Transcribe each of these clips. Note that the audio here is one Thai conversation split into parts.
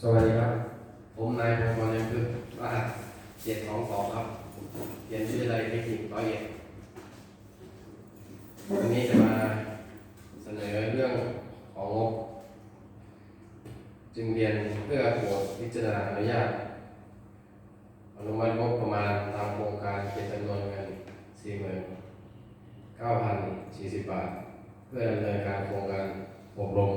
สวัสดีครับ ผมนายพงศ์กรยังพึกษ์รหัสเจ็ดสองสองครับเรียนวิทยาลัยเทคนิคร้อยเอ็ดวันนี้จะมาเสนอเรื่องของงบ จึงเรียนเพื่อโปรดพิจารณาอนุญาตอนุมัติงบประมาณตามโครงการเป็นจำนวนเงินสี่หมื่นเก้าพันสี่สิบบาท เพื่อดำเนินการโครงการอบรม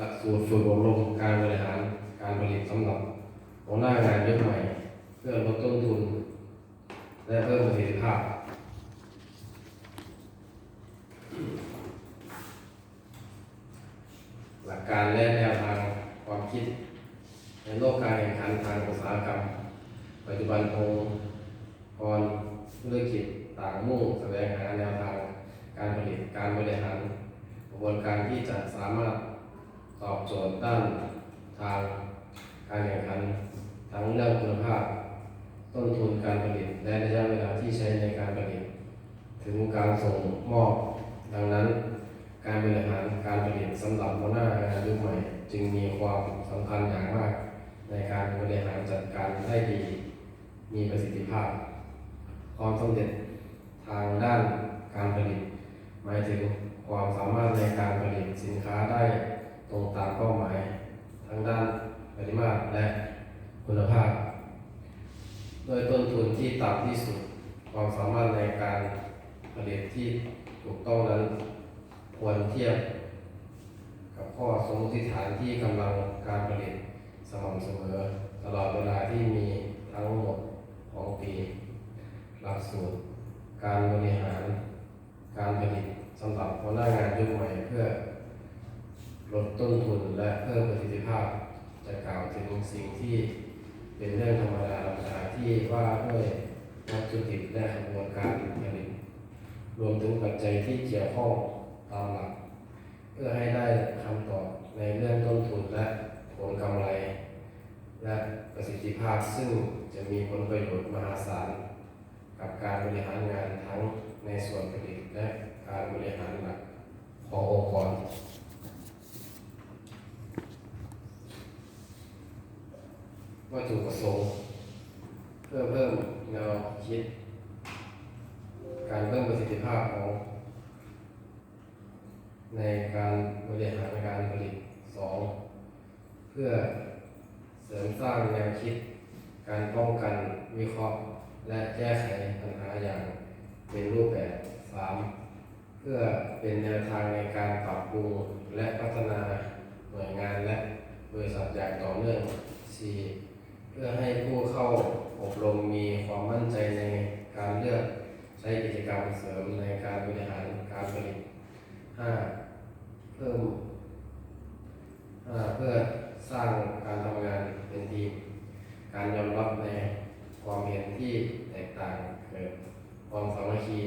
หลักสูตรฝึกอบรมการบริหารการผลิตสำหรับหัวหน้างานยุคใหม่ เพื่อลดต้นทุน และเพิ่มประสิทธิภาพ หลักการและแนวทางความคิด ในโลกการแข่งขันทางอุตสาหกรรม ปัจจุบันองค์กรธุรกิจต่างมุ่งแสวงหาแนวทาง การผลิตการบริหารกระบวนการที่จะสามารถ ตอบโจทย์ด้านทางการแข่งขันทั้งเรื่องคุณภาพ ต้นทุนการผลิต และระยะเวลาที่ใช้ในการผลิต ถึงการส่งมอบ ดังนั้น การบริหารการผลิตสำหรับหัวหน้างานยุคใหม่ จึงมีความสำคัญอย่างมาก ในการบริหารจัดการได้ดี มีประสิทธิภาพ ความสำเร็จทางด้านการผลิต หมายถึงความสามารถในการผลิตสินค้าได้ ตรงตามเป้าหมายทั้งด้านปริมาตรและคุณภาพ โดยต้นทุนที่ต่ำที่สุดความสามารถในการผลิตที่ถูกต้องนั้น ควรเทียบกับข้อสมมติฐานที่กำลังการผลิตสม่ำเสมอ ตลอดเวลาที่มีทั้งหมดของปีหลักสูตร การบริหาร การผลิตสำหรับหัวหน้างานยุคใหม่เพื่อ ลดต้นทุนและเพิ่มประสิทธิภาพ จะกล่าวถึงสิ่งที่เป็นเรื่องธรรมดาธรรมดาที่ว่าด้วยวัตถุดิบและกระบวนการผลิตรวมถึงปัจจัยที่เกี่ยวข้องตามหลัก เพื่อให้ได้คำตอบในเรื่องต้นทุนและผลกำไร และประสิทธิภาพซึ่งจะมีผลประโยชน์มหาศาลกับการบริหารงานทั้งในส่วนผลิตและการบริหารหลักขององค์กร วัตถุประสงค์เพื่อเพิ่มแนวคิด การเพิ่มประสิทธิภาพของในการบริหารการผลิตสองเพื่อเสริมสร้างแนวคิด การป้องกันวิเคราะห์ และแก้ไขปัญหาอย่างเป็นรูปแบบสามเพื่อเป็นแนวทางในการปรับปรุงและพัฒนาหน่วยงานและบริษัทอย่างต่อเนื่องสี่ พื่อให้ผู้เข้าอบรมมีความมั่นใจในการเลือกใช้กิจกรรมเสริมในการบริหารการผลิต 5. เพิ่ม 5. เพื่อสร้างการทำงานเป็นทีม การยอมรับในความเห็นที่แตกต่างเกิดความสามัคคี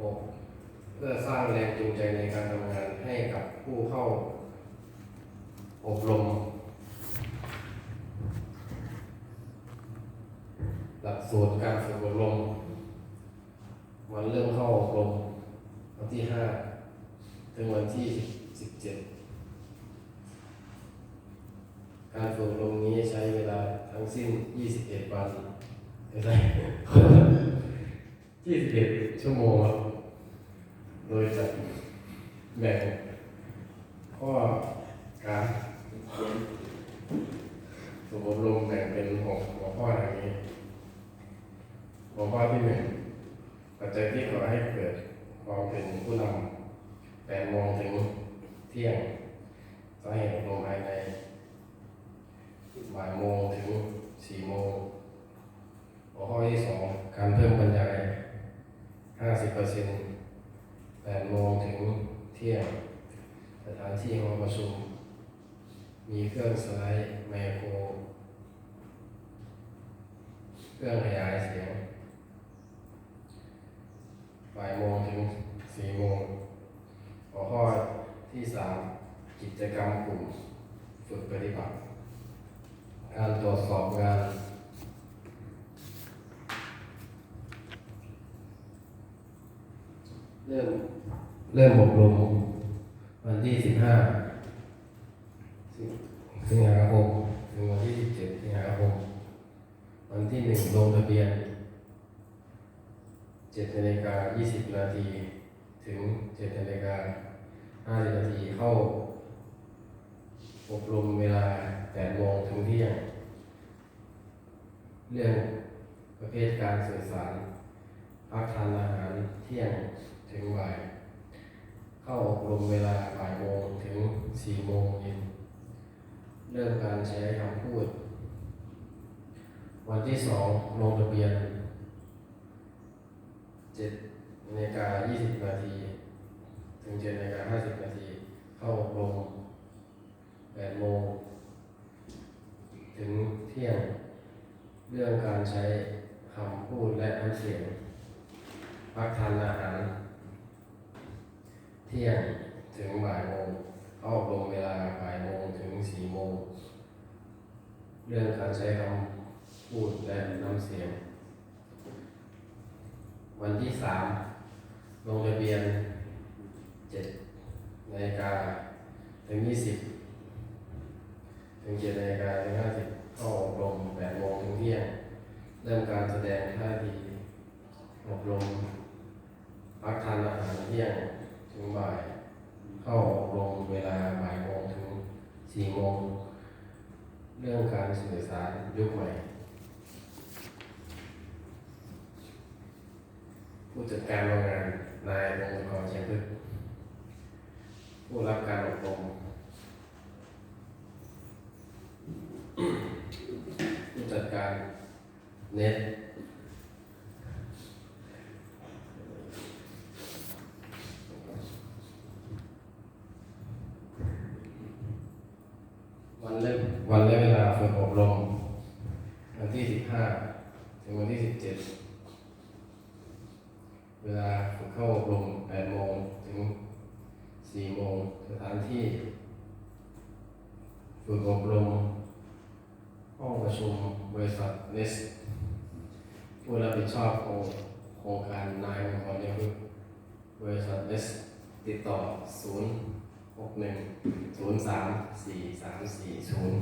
6. เพื่อสร้างแรงจูงใจในการทำงานให้กับผู้เข้าอบรม หลักสูตรการฝึกอบรมวันเริ่มเข้าอบรมวันที่ห้าถึงวันที่สิบเจ็ดการฝึกอบรมนี้ใช้เวลาทั้งสิ้น21วันไม่ใช่21ชั่วโมงครับโดยจะแบ่งข้อการฝึกอบรมแบ่งเป็นหกหัวข้ออย่างนี้ หัวข้อที่หนึ่งปัจจัยที่ก่อให้เกิดความเป็นผู้นำแปดโมงถึงเที่ยงสาเหตุลงภายในบ่ายโมงถึงสี่โมงหัวข้อที่สองการเพิ่มบรรยายห้าสิบเปอร์เซ็นต์แปดโมงถึงเที่ยงสถานที่หองประชุมมีเครื่องสไลด์ไมโคร เครื่องขยายเสียง บ่ายโมงถึง สี่โมงหัวข้อที่สามกิจกรรมกลุ่มฝึกปฏิบัติ การตรวจสอบงานเริ่มเริ่มอบรมวันที่สิบห้าสิงหาคมถึงวันที่17สิงหาคมวันที่1ลงทะเบียน7นาฬิกา20นาที ถึง7นาฬิกา50นาทีเข้า อบรมเวลา8โมงถึงเที่ยง เรื่องประเภทการสื่อสารพักทานอาหารเที่ยงถึงบ่าย เข้าอบรมเวลาบ่ายโมงถึง4โมงเย็นเริ่มการใช้คำพูด วันที่สองลงทะเบียนเจ็ด นาฬิกายี่สิบนาที ถึงเจ็ดนาฬิกาห้าสิบนาที เข้าอบรมแปดโมง ถึงเที่ยง เรื่องการใช้คำพูดและน้ำเสียง พักทานอาหาร เที่ยงถึงบ่ายโมงเข้าอบรมเวลาบ่ายโมงถึงสี่โมง เรื่องการใช้คำพูดและน้ำเสียง วันที่สาม ลงทะเบียนเจ็ดนาฬิกาถึงยี่สิบถึงเจ็ดนาฬิกาถึงห้าสิบเข้าอบรมแปดโมงถึงเที่ยง เริ่มการแสดงท่าทีอบรมพักทานอาหารเที่ยงถึงบ่าย เข้าอบรมเวลาบ่ายโมงถึงสี่โมงเรื่องการสื่อสารยุคใหม่ ผู้จัดการโรงงานนายองค์กรเชียงพึ่งผู้รับการอบรมผู้จัดการเน็ตวันแรกวันแรกเวลาฝึกอบรม วันที่สิบห้าถึงวันที่สิบเจ็ด เข้าอบรมแปดโมงถึงสี่โมงสถานที่ฝึกอบรมห้องประชุมบริษัทเนสผู้รับผิดชอบโครงโครงการนายองค์กรเนี่ยคือบริษัทเนสติดต่อศูนย์หกหนึ่งศูนย์สามสี่สามสี่ศูนย์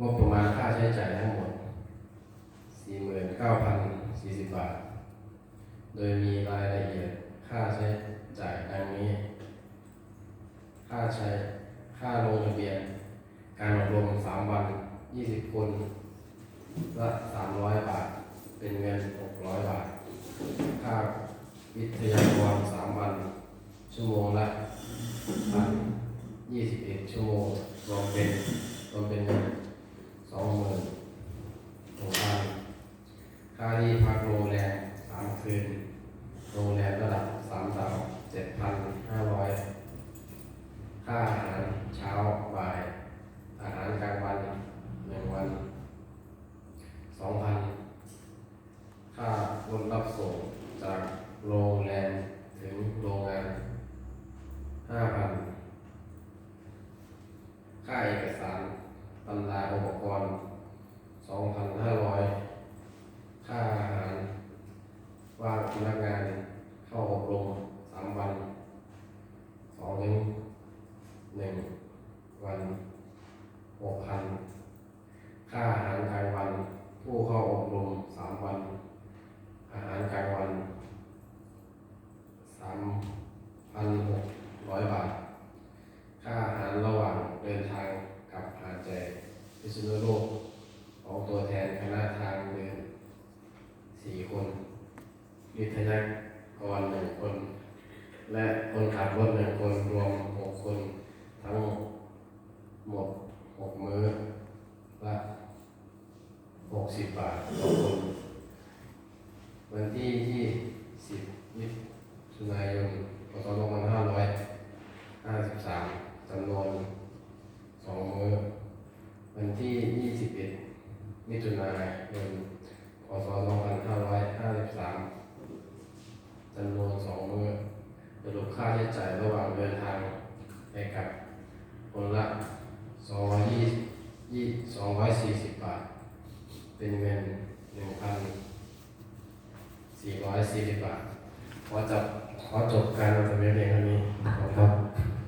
งบประมาณค่าใช้จ่ายทั้งหมด 49,040 บาท โดยมีรายละเอียดค่าใช้จ่ายดังนี้ ค่าใช้ค่าลงทะเบียน การอบรม 3 วัน 20 คนละ300 บาท เป็นเงิน 600 บาท ค่าวิทยากร 3 วัน ชั่วโมงละ21 ชั่วโมงรวมเป็นรวมเป็นเงิน20,000 ค่าที่พักโรงแรมสามคืน โรงแรมระดับสามดาวเจ็ดพันห้าร้อยค่าอาหารเช้าบ่าย อาหารกลางวันหนึ่งวันสองพันค่ารถรับส่งจากโรงแรมถึงโรงงานห้าพันค่าเอกสารตำราอุปกรณ์2,500 ค่าอาหารว่างพนักงานเข้าอบรม3วัน2ถึง1วัน6,000ค่าอาหารกลางวัน ผู้เข้าอบรม3วัน อาหารกลางวัน3,600บาท ค่าอาหารระหว่างเดินทางกับหาดใหญ่พิษณุโลกของตัวแทนคณะทางเดิน สี่คนวิทยากรหนึ่งคน และคนขับรถหนึ่งคนรวมหกคน ทั้งหมดหกมือละหกสิบบาทต่อคน วันที่ยี่สิบมิถุนายนพศสองพันห้าร้อยห้าสิบสามจำนวนสองมือวันที่ยี่สิบเอ็ดมิถุนายน ศสองพันห้าร้อยห้าสิบสามจำนวนสองมื้อสรุปค่าใช้จ่ายระหว่างเดินทางไปกับคนละสองร้อยยี่ยี่สองร้อยสี่สิบบาท เป็นเงินหนึ่งพัน440 บาทขอจบขอจบการลงทะเบียนเพียงเท่านี้